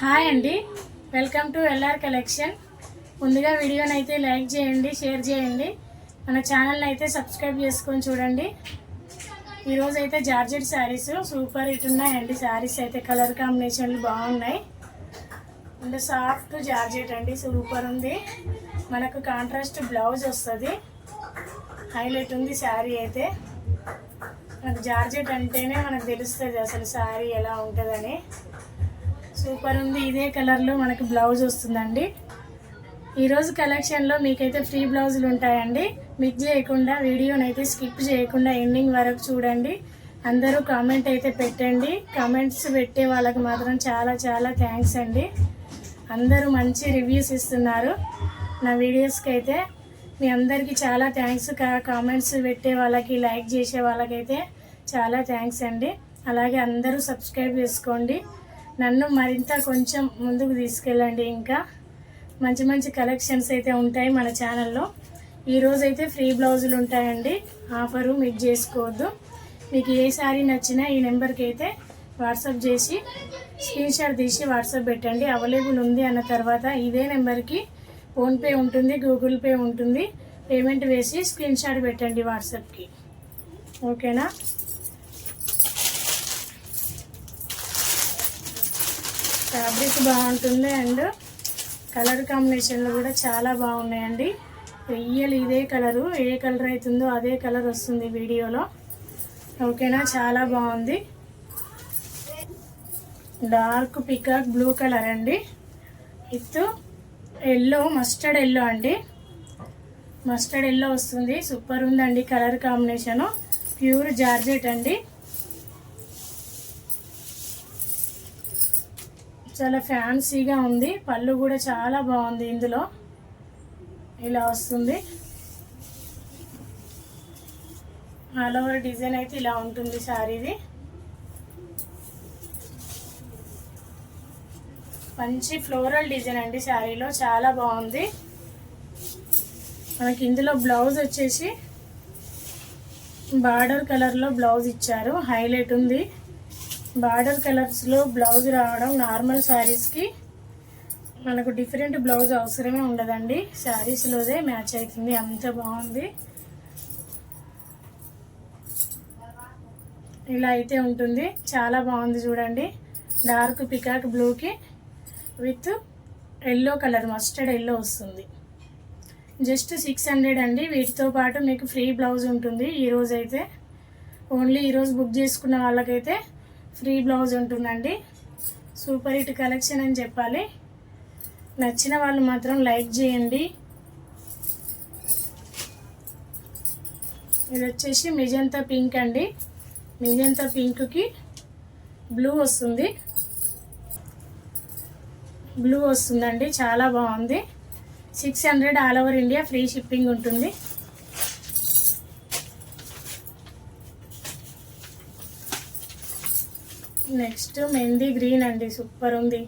Hi అండి. Welcome to LR collection. ముందుగా వీడియోని అయితే లైక్ చేయండి షేర్ చేయండి. మన ఛానల్ని అయితే సబ్స్క్రైబ్ చేసుకొని చూడండి. ఈరోజు అయితే జార్జెట్ శారీస్ సూపర్ హిట్ ఉన్నాయండి. శారీస్ అయితే కలర్ కాంబినేషన్లు బాగున్నాయి. అంటే సాఫ్ట్ జార్జెట్ అండి సూపర్ ఉంది. మనకు కాంట్రాస్ట్ బ్లౌజ్ వస్తుంది. హైలైట్ ఉంది శారీ అయితే. మనకు జార్జెట్ అంటేనే మనకు తెలుస్తుంది అసలు శారీ ఎలా ఉంటుందని. సూపర్ ఉంది. ఇదే కలర్లో మనకి బ్లౌజ్ వస్తుందండి. ఈరోజు కలెక్షన్లో మీకైతే ఫ్రీ బ్లౌజులు ఉంటాయండి. మిక్ చేయకుండా వీడియోని అయితే స్కిప్ చేయకుండా ఎండింగ్ వరకు చూడండి. అందరూ కామెంట్ అయితే పెట్టండి. కామెంట్స్ పెట్టే వాళ్ళకి మాత్రం చాలా చాలా థ్యాంక్స్ అండి. అందరూ మంచి రివ్యూస్ ఇస్తున్నారు. నా వీడియోస్కి అయితే మీ అందరికీ చాలా థ్యాంక్స్ కామెంట్స్ పెట్టే వాళ్ళకి లైక్ చేసే వాళ్ళకైతే చాలా థ్యాంక్స్ అండి. అలాగే అందరూ సబ్స్క్రైబ్ చేసుకోండి. నన్ను మరింత కొంచెం ముందుకు తీసుకెళ్ళండి ఇంకా. మంచి మంచి కలెక్షన్స్ అయితే ఉంటాయి మన ఛానల్లో. ఈరోజు అయితే ఫ్రీ బ్లౌజులు ఉంటాయండి. ఆఫరు మిస్ చేసుకోవద్దు. మీకు ఏ శారీ నచ్చినా ఈ నెంబర్కి అయితే వాట్సాప్ చేసి స్క్రీన్షాట్ తీసి వాట్సాప్ పెట్టండి. అవైలబుల్ ఉంది అన్న తర్వాత ఇదే నెంబర్కి ఫోన్పే ఉంటుంది గూగుల్ పే ఉంటుంది. పేమెంట్ వేసి స్క్రీన్షాట్ పెట్టండి వాట్సాప్కి. ఓకేనా? ఫ్యాబ్రిక్ బాగుంటుంది అండ్ కలర్ కాంబినేషన్లు కూడా చాలా బాగున్నాయండి. వెయ్యలు ఇదే కలరు ఏ కలర్ అవుతుందో అదే కలర్ వస్తుంది వీడియోలో. ఓకేనా? చాలా బాగుంది. డార్క్ పికాక్ బ్లూ కలర్ అండి. విత్ ఎల్లో మస్టర్డ్ ఎల్లో అండి. మస్టర్డ్ ఎల్లో వస్తుంది. సూపర్ ఉందండి కలర్ కాంబినేషను. ప్యూర్ జార్జెట్ అండి. చాలా ఫ్యాన్సీగా ఉంది. పళ్ళు కూడా చాలా బాగుంది ఇందులో. ఇలా వస్తుంది. ఆల్ ఓవర్ డిజైన్ అయితే ఇలా ఉంటుంది శారీది. మంచి ఫ్లోరల్ డిజైన్ అండి శారీలో. చాలా బాగుంది. మనకి ఇందులో బ్లౌజ్ వచ్చేసి బార్డర్ కలర్లో బ్లౌజ్ ఇచ్చారు. హైలైట్ ఉంది. బార్డర్ కలర్స్లో బ్లౌజ్ రావడం నార్మల్ శారీస్కి మనకు డిఫరెంట్ బ్లౌజ్ అవసరమే ఉండదండి. శారీస్లోదే మ్యాచ్ అవుతుంది. అంత బాగుంది. ఇలా అయితే ఉంటుంది. చాలా బాగుంది చూడండి. డార్క్ పికాక్ బ్లూకి with yellow colour mustard yellow వస్తుంది. జస్ట్ సిక్స్ హండ్రెడ్ అండి. వీటితో పాటు మీకు ఫ్రీ బ్లౌజ్ ఉంటుంది. ఈరోజు అయితే ఓన్లీ ఈరోజు బుక్ చేసుకున్న వాళ్ళకైతే ఫ్రీ బ్లౌజ్ ఉంటుందండి. సూపర్ హిట్ కలెక్షన్ అని చెప్పాలి. నచ్చిన వాళ్ళు మాత్రం లైక్ చేయండి. ఇది వచ్చేసి మిజంతా పింక్ అండి. మిజంతా పింక్కి బ్లూ వస్తుంది. బ్లూ వస్తుందండి. చాలా బాగుంది. Six hundred all over India free shipping ఉంటుంది. నెక్స్ట్ మెహందీ గ్రీన్ అండి సూపర్ ఉంది.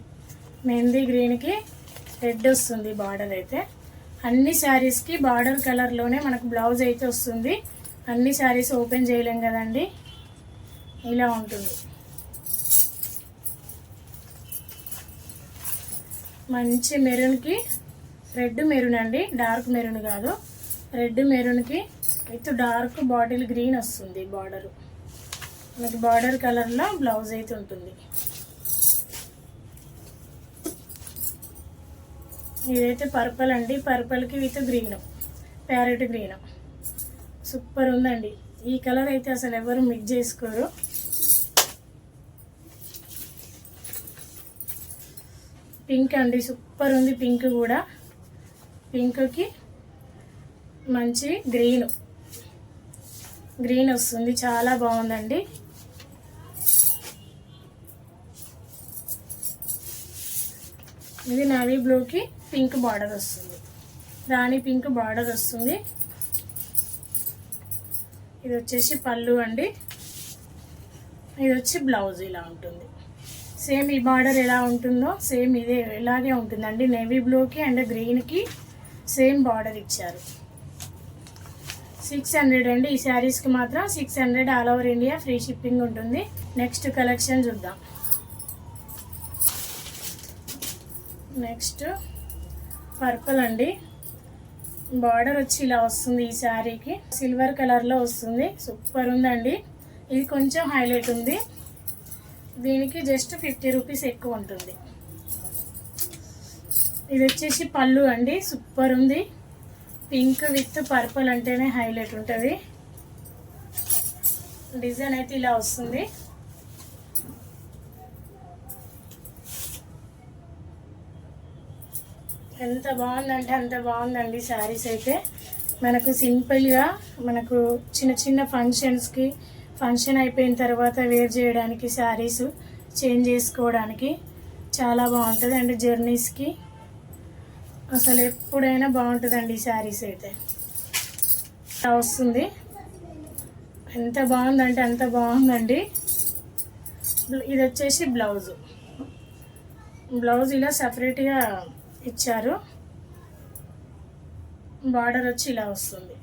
మెహందీ గ్రీన్కి రెడ్ వస్తుంది బార్డర్ అయితే. అన్ని శారీస్కి బార్డర్ కలర్లోనే మనకు బ్లౌజ్ అయితే వస్తుంది. అన్ని శారీస్ ఓపెన్ చేయలేం కదండి. ఇలా ఉంటుంది. మంచి మెరూన్కి రెడ్ మెరూన్ అండి డార్క్ మెరూన్ కాదు. రెడ్ మెరూన్కి విత్ డార్క్ బాటిల్ గ్రీన్ వస్తుంది బార్డరు. మనకి బార్డర్ కలర్లో బ్లౌజ్ అయితే ఉంటుంది. ఇదైతే పర్పల్ అండి. పర్పల్కి with green parrot green. Super ఉందండి. ఈ కలర్ అయితే అసలు ఎవరు మిక్స్ చేసుకోరు. పింక్ అండి. సూపర్ ఉంది పింక్ కూడా. పింక్కి మంచి గ్రీన్. గ్రీన్ వస్తుంది. చాలా బాగుందండి. ఇది నావీ బ్లూకి పింక్ బార్డర్ వస్తుంది. రాణి పింక్ బార్డర్ వస్తుంది. ఇది వచ్చేసి పళ్ళు అండి. ఇది వచ్చి బ్లౌజ్ ఇలా ఉంటుంది. సేమ్ ఈ బార్డర్ ఎలా ఉంటుందో సేమ్ ఇదే ఇలాగే ఉంటుందండి. నేవీ బ్లూకి అండ్ గ్రీన్కి సేమ్ బార్డర్ ఇచ్చారు. సిక్స్ హండ్రెడ్ అండి. ఈ శారీస్కి మాత్రం six hundred all over India free shipping ఉంటుంది. నెక్స్ట్ కలెక్షన్ చూద్దాం. నెక్స్ట్ పర్పుల్ అండి. బార్డర్ వచ్చి ఇలా వస్తుంది ఈ శారీకి. సిల్వర్ కలర్లో వస్తుంది. సూపర్ ఉందండి. ఇది కొంచెం హైలైట్ ఉంది. దీనికి జస్ట్ ఫిఫ్టీ రూపీస్ ఎక్కువ ఉంటుంది. ఇది వచ్చేసి పళ్ళు అండి. సూపర్ ఉంది. పింక్ విత్ పర్పుల్ అంటేనే హైలైట్ ఉంటుంది. డిజైన్ అయితే ఇలా వస్తుంది. ఎంత బాగుందంటే అంత బాగుందండి శారీస్ అయితే. మనకు సింపుల్గా మనకు చిన్న చిన్న ఫంక్షన్స్కి ఫంక్షన్ అయిపోయిన తర్వాత వేర్ చేయడానికి శారీస్ చేంజ్ చేసుకోవడానికి చాలా బాగుంటుంది అండ్ జర్నీస్కి అసలు ఎప్పుడైనా బాగుంటుందండి ఈ శారీస్ అయితే. వస్తుంది? ఎంత బాగుందంటే అంత బాగుందండి. ఇది వచ్చేసి బ్లౌజు. బ్లౌజ్ ఇలా సపరేట్గా ఇచ్చారు. బార్డర్ వచ్చి ఇలా వస్తుంది.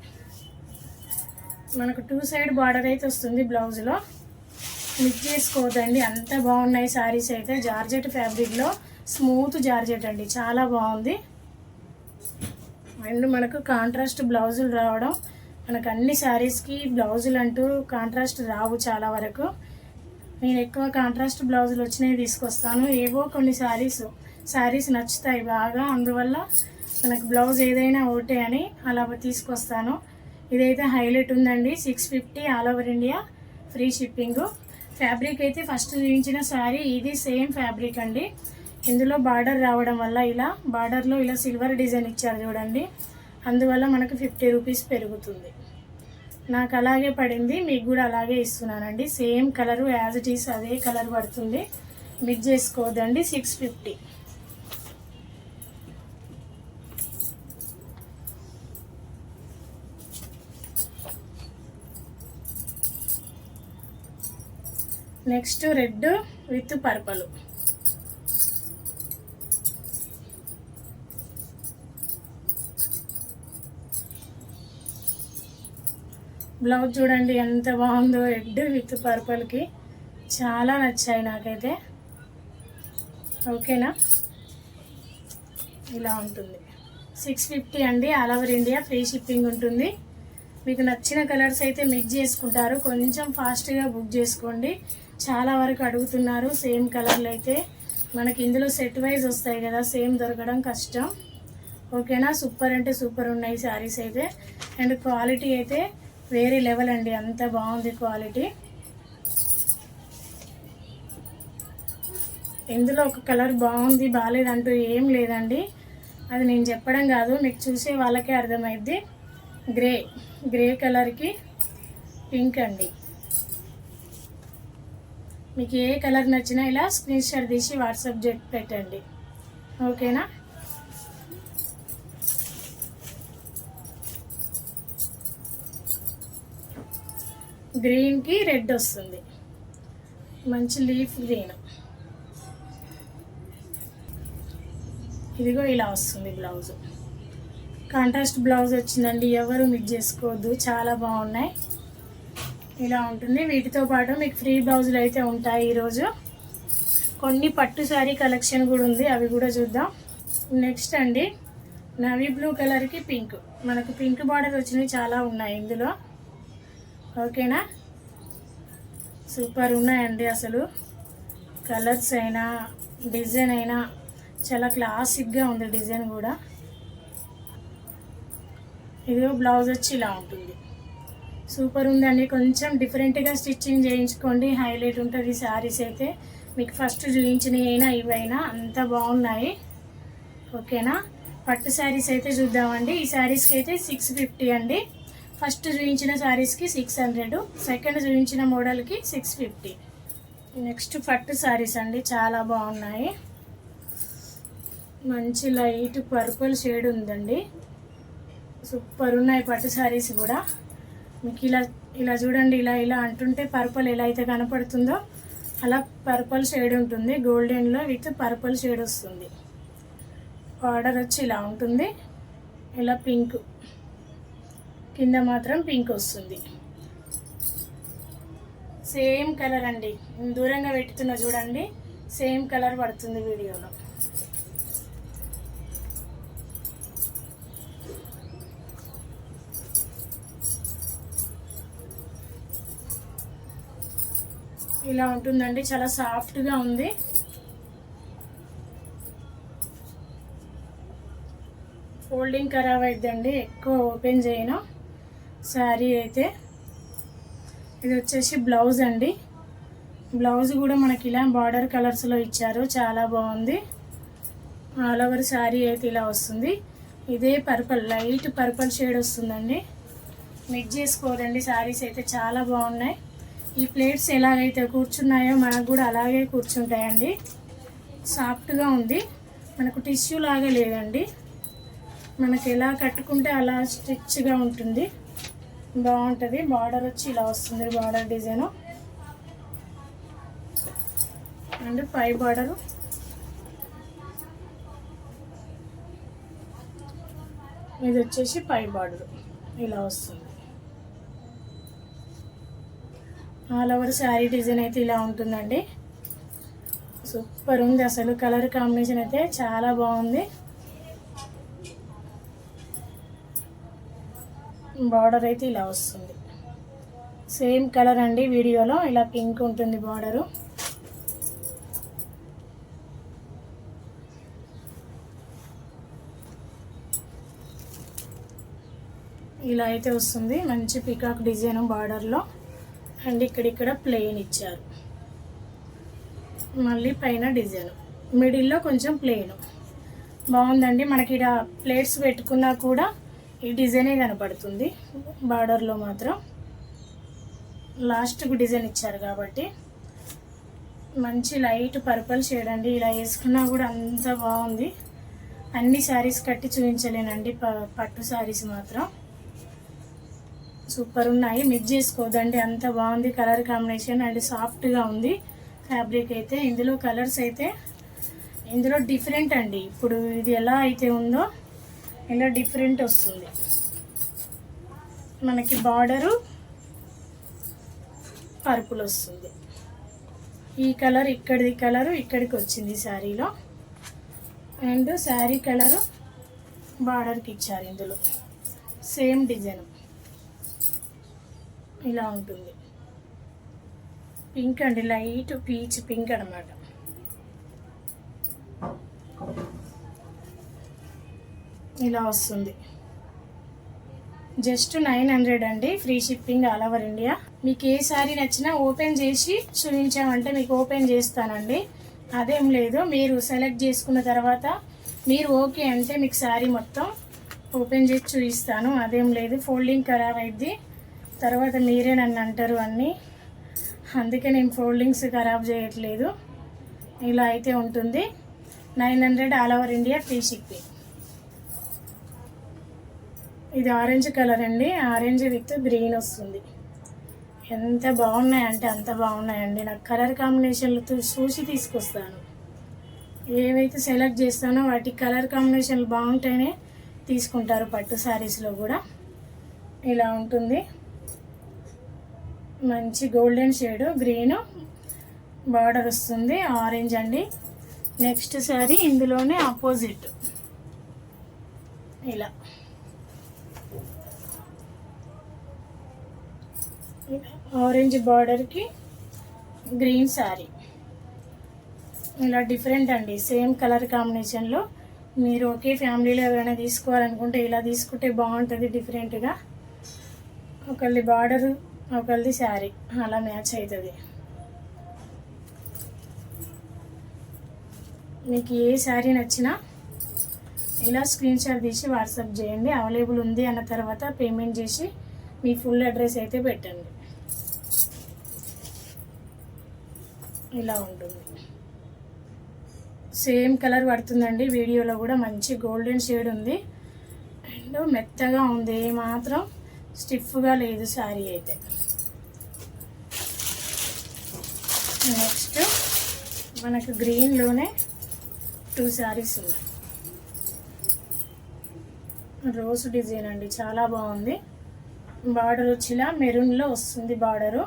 మనకు టూ సైడ్ బార్డర్ అయితే వస్తుంది బ్లౌజ్లో. మిక్స్ చేసుకోవద్దండి అంత బాగున్నాయి శారీస్ అయితే. జార్జెట్ ఫ్యాబ్రిక్లో స్మూత్ జార్జెట్ అండి. చాలా బాగుంది. అండ్ మనకు కాంట్రాస్ట్ బ్లౌజులు రావడం. మనకు అన్ని శారీస్కి బ్లౌజులు అంటూ కాంట్రాస్ట్ రావు చాలా వరకు. నేను ఎక్కువ కాంట్రాస్ట్ బ్లౌజులు వచ్చినవి తీసుకొస్తాను. ఏవో కొన్ని శారీస్ శారీస్ నచ్చుతాయి బాగా. అందువల్ల మనకు బ్లౌజ్ ఏదైనా ఒకటే అని అలా తీసుకొస్తాను. ఇదైతే హైలైట్ ఉందండి. Six fifty all over India free shipping fabric అయితే ఫస్ట్ చూపించిన శారీ ఇది సేమ్ ఫ్యాబ్రిక్ అండి. ఇందులో బార్డర్ రావడం వల్ల ఇలా బార్డర్లో ఇలా సిల్వర్ డిజైన్ ఇచ్చారు చూడండి. అందువల్ల మనకు ఫిఫ్టీ రూపీస్ పెరుగుతుంది. నాకు అలాగే పడింది. మీకు కూడా అలాగే ఇస్తున్నానండి. Same colour as it is అదే కలర్ పడుతుంది. మిక్స్ చేసుకోవద్దండి. Six fifty next red with purple. Blouse చూడండి ఎంత బాగుందో రెడ్ విత్ పర్పల్కి చాలా నచ్చాయి నాకైతే. ఓకేనా? ఇలా ఉంటుంది. సిక్స్ ఫిఫ్టీ అండి all over India free shipping ఉంటుంది. మీకు నచ్చిన కలర్స్ అయితే మిక్స్ చేసుకుంటారు. కొంచెం ఫాస్ట్గా బుక్ చేసుకోండి. చాలా వరకు అడుగుతున్నారు. సేమ్ కలర్లు అయితే మనకి ఇందులో సెట్ వైజ్ వస్తాయి కదా సేమ్ దొరకడం కష్టం. ఓకేనా సూపర్ అంటే సూపర్ ఉన్నాయి శారీస్ అయితే. అండ్ క్వాలిటీ అయితే వేరే లెవెల్ అండి. అంత బాగుంది క్వాలిటీ ఇందులో ఒక కలర్ బాగుంది బాగాలేదంటూ ఏం లేదండి. అది నేను చెప్పడం కాదు. మీకు చూసే వాళ్ళకే అర్థమైద్ది. గ్రే గ్రే కలర్కి పింక్ అండి. మీకు ఏ కలర్ నచ్చినా ఇలా స్క్రీన్ షాట్ తీసి వాట్సాప్ జెట్ పెట్టండి. ఓకేనా? గ్రీన్కి రెడ్ వస్తుంది. మంచి లీఫ్ గ్రీన్. ఇదిగో ఇలా వస్తుంది బ్లౌజ్. కాంట్రాస్ట్ బ్లౌజ్ వచ్చిందండి. ఎవరు మిక్స్ చేసుకోవద్దు. చాలా బాగున్నాయి. ఇలా ఉంటుంది. వీటితో పాటు మీకు ఫ్రీ బ్లౌజులు అయితే ఉంటాయి ఈరోజు. కొన్ని పట్టు శారీ కలెక్షన్ కూడా ఉంది. అవి కూడా చూద్దాం. నెక్స్ట్ అండి. నవీ బ్లూ కలర్కి పింక్ మనకు పింక్ బార్డర్ వచ్చినవి చాలా ఉన్నాయి ఇందులో. ఓకేనా సూపర్ ఉన్నాయండి అసలు. కలర్స్ అయినా డిజైన్ అయినా చాలా క్లాసిక్గా ఉంది డిజైన్ కూడా. ఇదిగో బ్లౌజ్ వచ్చి ఇలా ఉంటుంది. సూపర్ ఉందండి. కొంచెం డిఫరెంట్గా స్టిచ్చింగ్ చేయించుకోండి. హైలైట్ ఉంటుంది శారీస్ అయితే. మీకు ఫస్ట్ చూపించినవైనా అయినా ఇవైనా అంత బాగున్నాయి. ఓకేనా? పట్టు శారీస్ అయితే చూద్దామండి. ఈ శారీస్కి అయితే సిక్స్ ఫిఫ్టీ అండి. ఫస్ట్ చూపించిన శారీస్కి సిక్స్ హండ్రెడ్ సెకండ్ చూపించిన మోడల్కి సిక్స్ ఫిఫ్టీ నెక్స్ట్ పట్టు శారీస్ అండి. చాలా బాగున్నాయి. మంచి లైట్ పర్పుల్ షేడ్ ఉందండి. సూపర్ ఉన్నాయి పట్టు శారీస్ కూడా. మీకు ఇలా ఇలా చూడండి ఇలా ఇలా అంటుంటే పర్పల్ ఎలా అయితే కనపడుతుందో అలా పర్పల్ షేడ్ ఉంటుంది. గోల్డెన్లో విత్ పర్పల్ షేడ్ వస్తుంది. ఆర్డర్ వచ్చి ఇలా ఉంటుంది. ఇలా పింక్ కింద మాత్రం పింక్ వస్తుంది. సేమ్ కలర్ అండి. దూరంగా పెట్టుతున్నా చూడండి. సేమ్ కలర్ పడుతుంది వీడియోలో. ఇలా ఉంటుందండి చాలా సాఫ్ట్గా ఉంది. ఫోల్డింగ్ ఖరాబ్ అయిద్దండి ఎక్కువ ఓపెన్ చేయను. శారీ అయితే ఇది వచ్చేసి బ్లౌజ్ అండి. బ్లౌజ్ కూడా మనకి ఇలా బార్డర్ కలర్స్లో ఇచ్చారు చాలా బాగుంది. ఆల్ ఓవర్ శారీ అయితే ఇలా వస్తుంది. ఇదే పర్పల్ లైట్ పర్పల్ షేడ్ వస్తుందండి. మిక్స్ చేసుకోదండి శారీస్ అయితే చాలా బాగున్నాయి. ఈ ప్లేట్స్ ఎలాగైతే కూర్చున్నాయో మనకు కూడా అలాగే కూర్చుంటాయండి. సాఫ్ట్గా ఉంది. మనకు టిష్యూ లాగా లేదండి. మనకి ఎలా కట్టుకుంటే అలా స్టిచ్గా ఉంటుంది. బాగుంటుంది. బార్డర్ వచ్చి ఇలా వస్తుంది బార్డర్ డిజైను. అండ్ పై బార్డరు. ఇది వచ్చేసి పై బార్డర్. ఇలా వస్తుంది. ఆల్ ఓవర్ శారీ డిజైన్ అయితే ఇలా ఉంటుందండి. సూపర్ ఉంది అసలు. కలర్ కాంబినేషన్ అయితే చాలా బాగుంది. బార్డర్ అయితే ఇలా వస్తుంది. సేమ్ కలర్ అండి వీడియోలో. ఇలా పింక్ ఉంటుంది బార్డరు. ఇలా అయితే వస్తుంది. మంచి పికాక్ డిజైన్ బార్డర్లో. అండ్ ఇక్కడిక్కడ ప్లెయిన్ ఇచ్చారు. మళ్ళీ పైన డిజైన్. మిడిల్లో కొంచెం ప్లెయిన్ బాగుందండి. మనకి ఇక్కడ ప్లేట్స్ పెట్టుకున్నా కూడా ఈ డిజైనే కనపడుతుంది. బార్డర్లో మాత్రం లాస్ట్కు డిజైన్ ఇచ్చారు కాబట్టి మంచి లైట్ పర్పుల్ షేడ్ అండి. ఇలా వేసుకున్నా కూడా అంత బాగుంది. అన్ని శారీస్ కట్టి చూపించలేనండి. ప- పట్టు శారీస్ మాత్రం. సూపర్ ఉన్నాయి. మిక్స్ చేసుకోదండి. అంత బాగుంది కలర్ కాంబినేషన్. అండ్ సాఫ్ట్గా ఉంది. ఫ్యాబ్రిక్ అయితే ఇందులో కలర్స్ అయితే ఇందులో డిఫరెంట్ అండి. ఇప్పుడు ఇది ఎలా అయితే ఉందో ఇలా డిఫరెంట్ వస్తుంది. మనకి బార్డరు పర్పుల్ వస్తుంది. ఈ కలర్ ఇక్కడిది కలరు ఇక్కడికి వచ్చింది శారీలో. అండ్ శారీ కలరు బార్డర్కి ఇచ్చారు ఇందులో. Same design. ఇలా ఉంటుంది. పింక్ అండి లైట్ పీచ్ పింక్ అనమాట ఇలా వస్తుంది. జస్ట్ నైన్ హండ్రెడ్ అండి free shipping all over India మీకు ఏ శారీ నచ్చినా ఓపెన్ చేసి చూపించామంటే మీకు ఓపెన్ చేస్తానండి. అదేం లేదు మీరు సెలెక్ట్ చేసుకున్న తర్వాత మీరు ఓకే అంటే మీకు శారీ మొత్తం ఓపెన్ చేసి చూపిస్తాను. అదేం లేదు ఫోల్డింగ్ ఖరాబ్ అయింది తర్వాత మీరే నన్ను అంటారు అన్నీ. అందుకే నేను ఫోల్డింగ్స్ ఖరాబ్ చేయట్లేదు. ఇలా అయితే ఉంటుంది. Nine hundred all over India free shipping. ఇది ఆరెంజ్ కలర్ అండి. ఆరెంజ్ విత్ గ్రీన్ వస్తుంది. ఎంత బాగున్నాయంటే అంత బాగున్నాయండి. నాకు కలర్ కాంబినేషన్లతో చూసి తీసుకొస్తాను. ఏవైతే సెలెక్ట్ చేస్తానో వాటి కలర్ కాంబినేషన్లు బాగుంటేనే తీసుకుంటారు పట్టు శారీస్లో కూడా. ఇలా ఉంటుంది. మంచి గోల్డెన్ షేడ్ గ్రీన్ బార్డర్ వస్తుంది ఆరెంజ్ అండి. నెక్స్ట్ శారీ ఇందులోనే ఆపోజిట్. ఇలా. ఆరెంజ్ బార్డర్కి గ్రీన్ శారీ. ఇలా డిఫరెంట్ అండి. సేమ్ కలర్ కాంబినేషన్లో మీరు ఒకే ఫ్యామిలీలో ఎవరైనా తీసుకోవాలనుకుంటే ఇలా తీసుకుంటే బాగుంటుంది డిఫరెంట్గా. ఒకళ్ళది బార్డరు ఒకళ్ళది శారీ. అలా మ్యాచ్ అవుతుంది మీకు ఏ శారీ నచ్చినా ఇలా స్క్రీన్ షాట్ తీసి వాట్సాప్ చేయండి. అవైలబుల్ ఉంది అన్న తర్వాత పేమెంట్ చేసి మీ ఫుల్ అడ్రస్ అయితే పెట్టండి. ఇలా ఉంటుంది. సేమ్ కలర్ పడుతుందండి. వీడియోలో కూడా మంచి గోల్డెన్ షేడ్ ఉంది. అండ్ మెత్తగా ఉంది. మాత్రం స్టిఫ్గా లేదు శారీ అయితే. నెక్స్ట్ మనకు గ్రీన్లోనే టూ శారీస్ ఉన్నాయి. రోజ్ డిజైన్ అండి చాలా బాగుంది. బార్డర్ వచ్చి మెరూన్లో వస్తుంది బార్డరు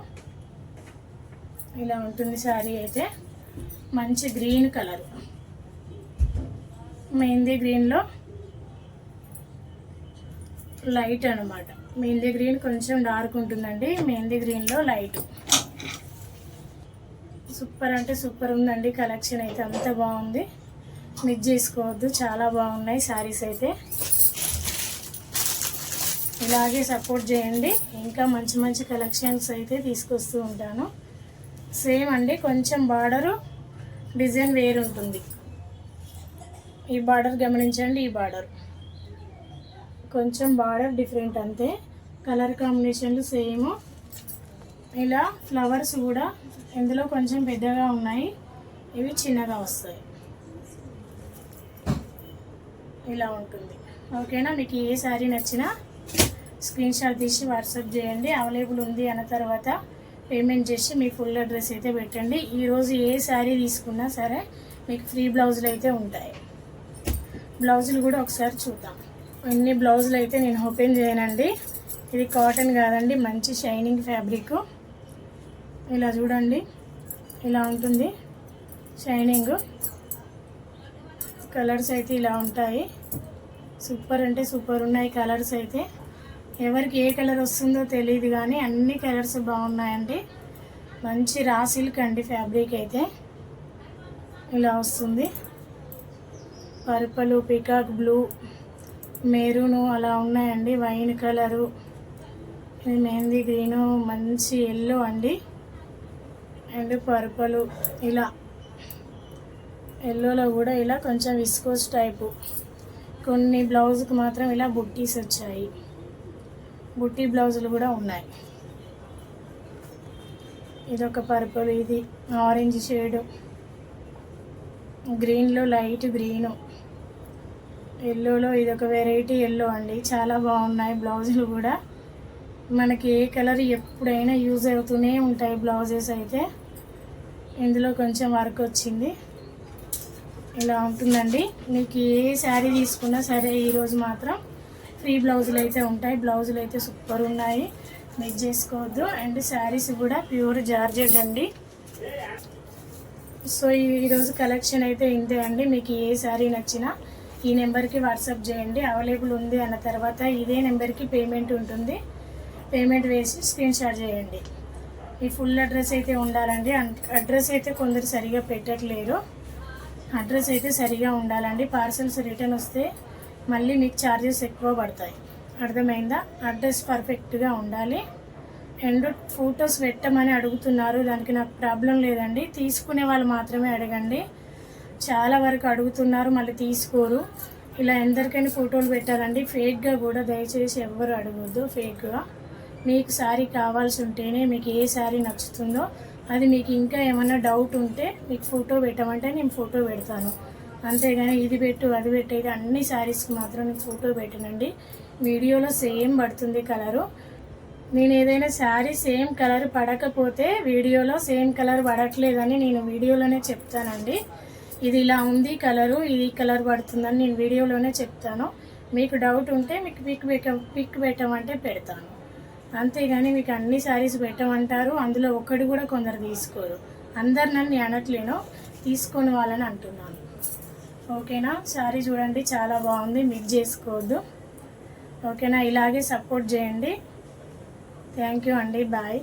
ఇలా ఉంటుంది శారీ అయితే. మంచి గ్రీన్ కలర్ మెహందీ గ్రీన్లో లైట్ అనమాట మెహందీ గ్రీన్ కొంచెం డార్క్ ఉంటుందండి. మెహందీ గ్రీన్లో లైట్ సూపర్ అంటే సూపర్ ఉందండి కలెక్షన్ అయితే అంత బాగుంది. మిస్ చేసుకోవద్దు చాలా బాగున్నాయి శారీస్ అయితే. ఇలాగే సపోర్ట్ చేయండి. ఇంకా మంచి మంచి కలెక్షన్స్ అయితే తీసుకొస్తూ ఉంటాను. సేమ్ అండి కొంచెం బార్డరు డిజైన్ వేరు ఉంటుంది. ఈ బార్డర్ గమనించండి ఈ బార్డర్ కొంచెం బార్డర్ డిఫరెంట్ అంతే. కలర్ కాంబినేషన్లు సేమ్. ఇలా ఫ్లవర్స్ కూడా ఇందులో కొంచెం పెద్దగా ఉన్నాయి. ఇవి చిన్నగా వస్తాయి. ఇలా ఉంటుంది. ఓకేనా? మీకు ఏ శారీ నచ్చినా స్క్రీన్ షాట్ తీసి వాట్సాప్ చేయండి. అవైలబుల్ ఉంది అన్న తర్వాత పేమెంట్ చేసి మీ ఫుల్ అడ్రస్ అయితే పెట్టండి. ఈరోజు ఏ శారీ తీసుకున్నా సరే మీకు ఫ్రీ బ్లౌజులు అయితే ఉంటాయి. బ్లౌజులు కూడా ఒకసారి చూద్దాం. ఎన్ని బ్లౌజులు అయితే నేను ఓపెన్ చేయనండి. ఇది కాటన్ కాదండి. మంచి షైనింగ్ ఫ్యాబ్రిక్. ఇలా చూడండి. ఇలా ఉంటుంది. షైనింగ్ కలర్స్ అయితే ఇలా ఉంటాయి. సూపర్ అంటే సూపర్ ఉన్నాయి కలర్స్ అయితే. ఎవరికి ఏ కలర్ వస్తుందో తెలియదు కానీ అన్ని కలర్స్ బాగున్నాయండి. మంచి రా సిల్క్ అండి ఫ్యాబ్రిక్ అయితే. ఇలా వస్తుంది. పర్పలు పికాక్ బ్లూ మెరూను అలా ఉన్నాయండి. వైన్ కలరు మెహందీ గ్రీను మంచి ఎల్లో అండి. అండ్ పర్పలు ఇలా ఎల్లోలో కూడా ఇలా కొంచెం విస్కోస్ టైపు. కొన్ని బ్లౌజ్కి మాత్రం ఇలా బుట్టీస్ వచ్చాయి. బుట్టి బ్లౌజులు కూడా ఉన్నాయి. ఇదొక పర్పుల్ ఇది ఆరెంజ్ షేడ్. గ్రీన్లో లైట్ గ్రీను. ఎల్లోలో ఇదొక వెరైటీ ఎల్లో అండి. చాలా బాగున్నాయి బ్లౌజులు కూడా. మనకి ఏ కలర్ ఎప్పుడైనా యూజ్ అవుతూనే ఉంటాయి బ్లౌజెస్ అయితే. ఇందులో కొంచెం వర్క్ వచ్చింది. ఇలా ఉంటుందండి. మీకు ఏ శారీ తీసుకున్నా సరే ఈరోజు మాత్రం ఫ్రీ బ్లౌజులు అయితే ఉంటాయి. బ్లౌజులు అయితే సూపర్ ఉన్నాయి. మిస్ చేసుకోవద్దు. అండ్ శారీస్ కూడా ప్యూర్ జార్జెట్ అండి. సో ఈరోజు కలెక్షన్ అయితే ఇంతే అండి. మీకు ఏ శారీ నచ్చినా ఈ నెంబర్కి వాట్సాప్ చేయండి. అవైలబుల్ ఉంది అన్న తర్వాత ఇదే నెంబర్కి పేమెంట్ ఉంటుంది. పేమెంట్ వేసి స్క్రీన్ షాట్ చేయండి. ఈ ఫుల్ అడ్రస్ అయితే ఉండాలండి. అన్- అడ్రస్ అయితే కొందరు సరిగా పెట్టట్లేరు. అడ్రస్ అయితే సరిగా ఉండాలండి. పార్సల్స్ రిటర్న్ వస్తే మళ్ళీ మీకు ఛార్జెస్ ఎక్కువ పడతాయి. అర్థమైందా? అడ్రస్ పర్ఫెక్ట్గా ఉండాలి. అండ్ ఫొటోస్ పెట్టమని అడుగుతున్నారు. దానికి నాకు ప్రాబ్లం లేదండి. తీసుకునే వాళ్ళు మాత్రమే అడగండి. చాలా వరకు అడుగుతున్నారు మళ్ళీ తీసుకోరు. ఇలా ఎందరికైనా ఫోటోలు పెట్టాలండి. ఫేక్గా కూడా దయచేసి ఎవ్వరు అడగద్దు. ఫేక్గా. మీకు శారీ కావాల్సి ఉంటేనే మీకు ఏ శారీ నచ్చుతుందో అది మీకు ఇంకా ఏమైనా డౌట్ ఉంటే మీకు ఫోటో పెట్టమంటే నేను ఫోటో పెడతాను. అంతేగాని ఇది పెట్టు అది పెట్టేది అన్ని శారీస్కి మాత్రం నేను ఫోటో పెట్టనండి. వీడియోలో సేమ్ పడుతుంది కలరు నేను ఏదైనా శారీ సేమ్ కలర్ పడకపోతే వీడియోలో సేమ్ కలర్ పడట్లేదని నేను వీడియోలోనే చెప్తానండి. ఇది ఇలా ఉంది కలరు ఇది కలర్ పడుతుందని నేను వీడియోలోనే చెప్తాను. మీకు డౌట్ ఉంటే మీకు పిక్ పెట్ట పిక్ పెట్టమంటే పెడతాను. అంతేగాని మీకు అన్ని శారీస్ పెట్టమంటారు అందులో ఒక్కటి కూడా కొందరు తీసుకోరు. అందరు నన్ను అనట్లేను తీసుకొని వాళ్ళని అంటున్నాను. ఓకేనా? శారీ చూడండి చాలా బాగుంది మిక్స్ చేసుకోవద్దు. ఓకేనా? ఇలాగే సపోర్ట్ చేయండి. థ్యాంక్ యూ అండి బాయ్.